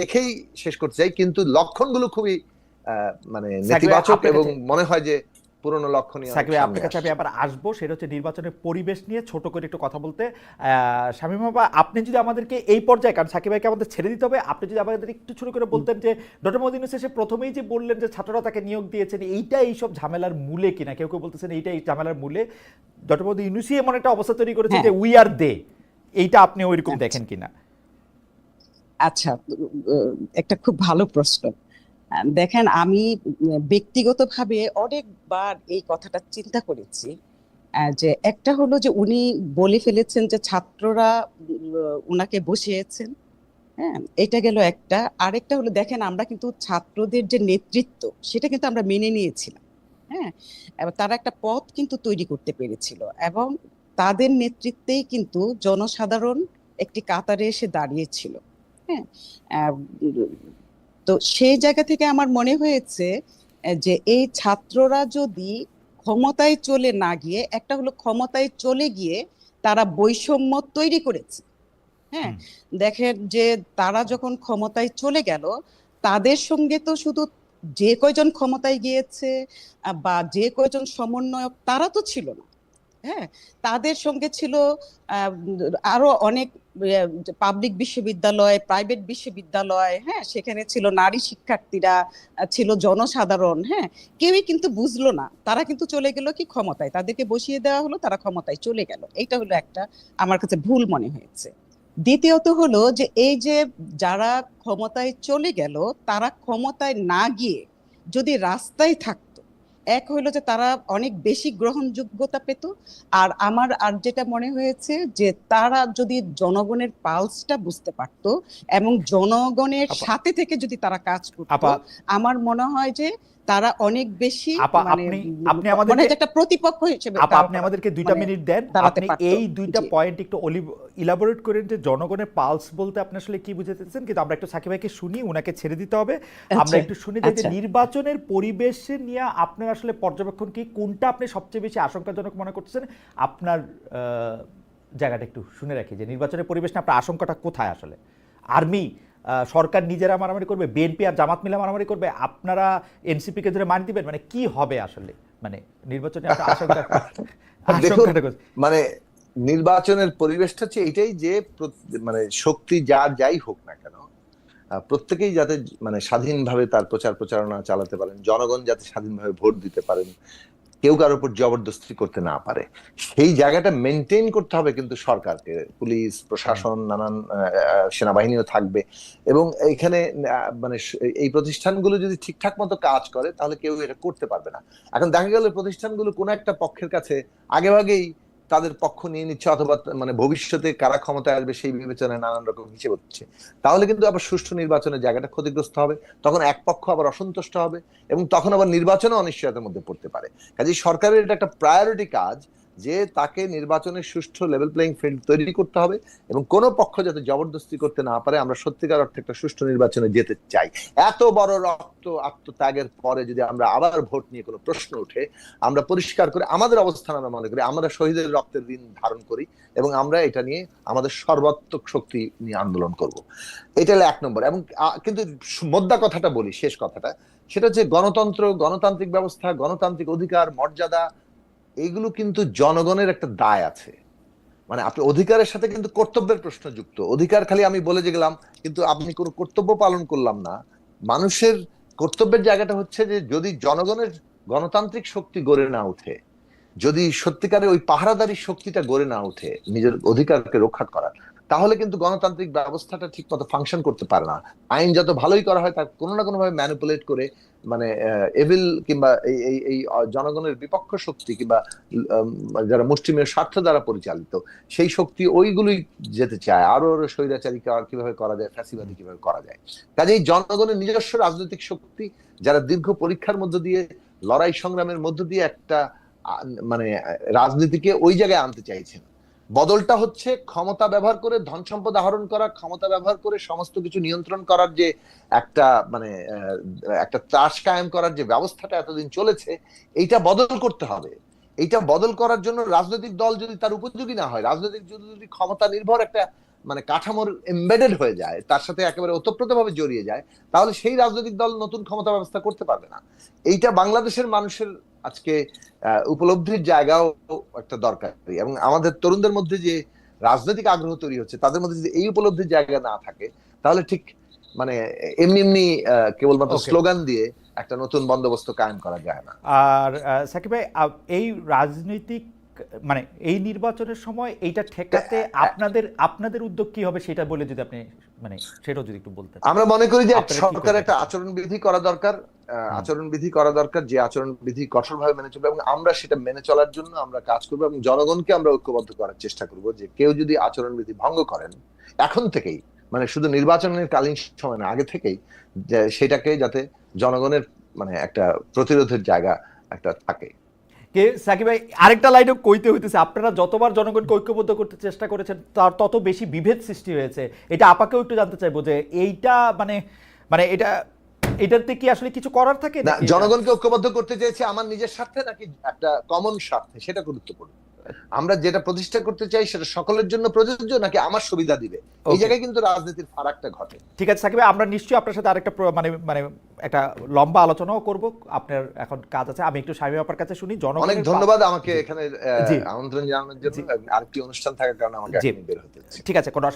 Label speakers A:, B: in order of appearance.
A: রেখেই শেষ করতে চাই কিন্তু লক্ষণগুলো খুবই মানে নেতিবাচক এবং মনে হয় যে পুরনো
B: সাকিব আপনার কাছে আমি আবার আসব সেটা হচ্ছে নির্বাচনের পরিবেশ নিয়ে ছোট করে একটু কথা বলতে। শামীম বাবা আপনি যদি আমাদেরকে এই পর্যায়ে কারণ সাকিব ভাইকে আমাদের ছেড়ে দিতে হবে আপনি যদি আমাদের একটু ছোট করে বলতেন যে ডক্টর মোদিন শেষে প্রথমেই যে বললেন যে ছাত্ররা তাকে নিয়োগ দিয়েছেন এইটা এইসব ঝামেলার মূলে কিনা? কেউ কেউ বলতেছেন এইটা এই ঝামেলার মূলে। ডক্টর মোদী ইউনুসি এমন একটা অবস্থা তৈরি করেছে
C: হ্যাঁ।
B: যে উই আর দে এইটা আপনি ওইরকম। দেখেন কিনা?
C: আচ্ছা একটা খুব ভালো প্রশ্ন। দেখেন, আমি ব্যক্তিগতভাবে অনেকবার এই কথাটা চিন্তা করেছি যে একটা হলো যে উনি বলে ফেলেছেন যে ছাত্ররা উনাকে বসিয়েছেন হ্যাঁ এটা গেল একটা। আরেকটা হলো, দেখেন, আমরা কিন্তু ছাত্রদের যে নেতৃত্ব, সেটা কিন্তু আমরা মেনে নিয়েছিলাম হ্যাঁ তারা একটা পথ কিন্তু তৈরি করতে পেরেছিল, এবং তাদের নেতৃত্বেই কিন্তু জনসাধারণ একটি কাতারে এসে দাঁড়িয়েছিল। হ্যাঁ তো সেই জায়গা থেকে আমার মনে হয়েছে যে এই ছাত্ররা যদি ক্ষমতায় চলে না গিয়ে একটা হলো ক্ষমতায় চলে গিয়ে তারা বৈষম্য তৈরি করেছে। হ্যাঁ দেখেন যে তারা যখন ক্ষমতায় চলে গেল তাদের সঙ্গে তো শুধু যে কয়জন ক্ষমতায় গিয়েছে বা যে কয়জন সমন্বয়ক তারা তো ছিল না। হ্যাঁ তাদের সঙ্গে ছিল আরও অনেক পাবলিক বিশ্ববিদ্যালয় প্রাইভেট বিশ্ববিদ্যালয় হ্যাঁ সেখানে ছিল নারী শিক্ষার্থীরা, ছিল জনসাধারণ হ্যাঁ কেউই কিন্তু বুঝলো না। তারা কিন্তু চলে গেল কি ক্ষমতায়, তাদেরকে বসিয়ে দেওয়া হলো, তারা ক্ষমতায় চলে গেল। এইটা হলো একটা আমার কাছে ভুল মনে হয়েছে। দ্বিতীয়ত হলো যে এই যে যারা ক্ষমতায় চলে গেল, তারা ক্ষমতায় না গিয়ে যদি রাস্তায় থাকতো এক হইল যে তারা অনেক বেশি গ্রহণযোগ্যতা পেত আর আমার আর যেটা মনে হয়েছে যে তারা যদি জনগণের পালসটা বুঝতে পারতো এবং জনগণের সাথে থেকে যদি তারা কাজ করতো আমার মনে হয় যে তারা অনেক বেশি মানে
B: আপনি- আপনি
C: মানে একটা প্রতিপক্ষ হিসেবে
B: আপনি আমাদেরকে দুইটা
C: মানে
B: মিনিট দেন। আপনি এই দুইটা পয়েন্ট একটু ইলাবোরেট করেন যে জনগণের পালস বলতে আপনি আসলে কি বুঝাতেছেন কিন্তু আমরা একটু সাকিব ভাইকে শুনি ওনাকে ছেড়ে দিতে হবে। আমরা
C: আচ্ছা,
B: একটু শুনি যে
C: আচ্ছা।
B: নির্বাচনের পরিবেশে নিয়ে আপনার আসলে পর্যবেক্ষণ কি? কোনটা আপনি সবচেয়ে বেশি আশঙ্কাজনক মনে করতেছেন? আপনার আহ, জায়গাটা একটু শুনে রাখি যে নির্বাচনের পরিবেশ নিয়ে আপনার আশঙ্কাটা কোথায় আসলে? আর্মি সরকার নিজেরা মারামারি করবে বিএনপি আর জামাত মিলে মারামারি করবে আপনারা এনসিপি কে ধরে মানি দিবেন মানে কি হবে আসলে মানে নির্বাচনে?
A: মানে নির্বাচনের পরিবেশটা হচ্ছে এটাই যে মানে শক্তি যার যাই হোক না কেন প্রত্যেকেই যাতে মানে স্বাধীনভাবে তার প্রচার প্রচারণা চালাতে পারেন জনগণ যাতে স্বাধীনভাবে ভোট দিতে পারেন কেউ কারোর উপর জবরদস্তি করতে না পারে। সেই জায়গাটা মেনটেন করতে হবে কিন্তু সরকারকে। পুলিশ, প্রশাসন, নানান সেনাবাহিনীও থাকবে। এবং এখানে মানে এই প্রতিষ্ঠানগুলো যদি ঠিকঠাক মতো কাজ করে, তাহলে কেউ এটা করতে পারবে না। এখন দেখা গেল প্রতিষ্ঠানগুলো কোনো একটা পক্ষের কাছে আগেভাগেই তাদের পক্ষ নিয়ে নিচ্ছে অথবা মানে ভবিষ্যতে কারা ক্ষমতায় আসবে সেই বিবেচনায় নানান রকম হিসেব হচ্ছে। তাহলে কিন্তু আবার সুষ্ঠু নির্বাচনের জায়গাটা ক্ষতিগ্রস্ত হবে, তখন এক পক্ষ আবার অসন্তুষ্ট হবে এবং তখন আবার নির্বাচনও অনিশ্চয়তার মধ্যে পড়তে পারে। কাজে সরকারের এটা একটা প্রায়োরিটি কাজ যে তাকে নির্বাচনের সুষ্ঠু লেভেল প্লেইং ফিল্ড তৈরি করতে হবে এবং কোনো পক্ষ যাতে জবরদস্তি করতে না পারে, আমরা সত্যিকার অর্থে একটা সুষ্ঠু নির্বাচনে যেতে চাই। এত বড় রক্ত আত্মত্যাগের পরে যদি আমরা আবার ভোট নিয়ে কোনো প্রশ্ন উঠে আমরা পরিষ্কার করে আমাদের অবস্থান আমরা মনে করি, আমরা শহীদের রক্তের ঋণ ধারণ করি এবং আমরা এটা নিয়ে আমাদের সর্বাত্মক শক্তি নিয়ে আন্দোলন করব। এটা হলো এক নম্বর। এবং কিন্তু মোদ্দা কথাটা বলি, শেষ কথাটা। সেটা হচ্ছে গণতন্ত্র, গণতান্ত্রিক ব্যবস্থা, গণতান্ত্রিক অধিকার, মর্যাদা এইগুলো কিন্তু জনগণের একটা দায় আছে। মানে আপনি অধিকারের সাথে কিন্তু কর্তব্যের প্রশ্ন যুক্ত। অধিকার খালি আমি বলে যে গেলাম, কিন্তু আপনি কোনো কর্তব্য পালন করলাম না। মানুষের কর্তব্যের জায়গাটা হচ্ছে যে যদি জনগণের গণতান্ত্রিক শক্তি গড়ে না উঠে যদি সত্যিকারে ওই পাহারাদারি শক্তিটা গড়ে না উঠে নিজের অধিকারকে রক্ষা করার তাহলে কিন্তু গণতান্ত্রিক ব্যবস্থাটা ঠিক মতো ফাংশন করতে পারে না। আইন যত ভালোই করা হয়, তার কোনো না কোনো ভাবে ম্যানিপুলেট করে মানে এভিল কিংবা এই এই জনগণের বিপক্ষ শক্তি কিংবা যারা মুষ্টিমেয় স্বার্থ দ্বারা পরিচালিত, সেই শক্তি ওইগুলোই যেতে চায়। আরও আরও স্বৈরাচারী কীভাবে করা যায়, ফ্যাসিবাদী কীভাবে করা যায়। কাজেই জনগণের নিজস্ব রাজনৈতিক শক্তি, যারা দীর্ঘ পরীক্ষার মধ্য দিয়ে, লড়াই সংগ্রামের মধ্য দিয়ে একটা মানে রাজনীতিকে ওই জায়গায় আনতে চাইছেন। বদলটা হচ্ছে ক্ষমতা ব্যবহার করে ধন সম্পদ আহরণ করা, ক্ষমতা ব্যবহার করে সমস্ত কিছু নিয়ন্ত্রণ করার যে একটা মানে একটা ত্রাস কায়েম করার যে ব্যবস্থাটা এতদিন চলেছে, এইটা বদল করতে হবে। এইটা বদল করার জন্য রাজনৈতিক দল যদি তার উপযোগী না হয়, রাজনৈতিক যদি ক্ষমতা নির্ভর একটা মানে কাঠামোর এমবেডেড হয়ে যায়, তার সাথে একেবারে ওতপ্রোতভাবে জড়িয়ে যায়, তাহলে সেই রাজনৈতিক দল নতুন ক্ষমতা ব্যবস্থা করতে পারবে না। এইটা বাংলাদেশের মানুষের আজকে উপলব্ধির জায়গাও একটা দরকার। এবং আমাদের তরুণদের মধ্যে যে রাজনৈতিক আগ্রহ তৈরি হচ্ছে তাদের মধ্যে যদি এই উপলব্ধির জায়গা না থাকে তাহলে ঠিক মানে এমনি এমনি আহ, কেবলমাত্র স্লোগান দিয়ে একটা নতুন বন্দোবস্ত কায়েম করা যায় না।
B: আর সাকিব ভাই এই রাজনৈতিক মানে এই নির্বাচনের সময় এইটা ঠেকাতে আপনাদের আপনাদের উদ্যোগ কি হবে সেটা বলে যদি আপনি মানে সেটাও যদি একটু বলতেন।
A: আমরা মনে করি যে সরকার একটা আচরণ বিধি করা দরকার আচরণ বিধি করা দরকার যে আচরণ বিধি কঠোরভাবে মেনে চলবে এবং আমরা সেটা মেনে চলার জন্য আমরা কাজ করব এবং জনগণকে আমরা ঐক্যবদ্ধ করার চেষ্টা করব যে কেউ যদি আচরণ বিধি ভঙ্গ করেন এখন থেকেই মানে শুধু নির্বাচনের কালীন সময় না আগে থেকেই সেটাকে যাতে জনগণের মানে একটা প্রতিরোধের জায়গা একটা থাকে।
B: কে সাকিব ভাই আরেকটা লাইনও কইতে হইতেছে আপনারা যতবার জনগণকে ঐক্যবদ্ধ করতে চেষ্টা করেছেন তার তত বেশি বিভেদ সৃষ্টি হয়েছে। এটা আপাকেও একটু জানতে চাইব যে এইটা মানে মানে এটা এটাতে কি আসলে কিছু করার থাকে
A: না জনগণকে ঐক্যবদ্ধ করতে চেয়েছে আমার নিজের স্বার্থে নাকি একটা কমন স্বার্থে? সেটা গুরুত্বপূর্ণ। আমরা যেটা প্রতিষ্ঠা করতে চাই সেটা সকলের জন্য প্রযোজ্য নাকি আমার সুবিধা দিবে? এই জায়গায় কিন্তু রাজনীতির ফারাকটা ঘটে।
B: ঠিক আছে সাকিব আমরা নিশ্চয়ই আপনার সাথে আরেকটা মানে মানে একটা লম্বা আলোচনাও করব। আপনার এখন কাজ আছে। আমি একটু স্বামী আপার কাছে শুনি
A: অনেক ধন্যবাদ আমাকে এখানে আমন্ত্রণ জানানোর জন্য।
B: আর
A: আরেকটি অনুষ্ঠান থাকার কারণে আমাকে
B: জি।
A: বের হতে হচ্ছে।
B: ঠিক আছে কোনো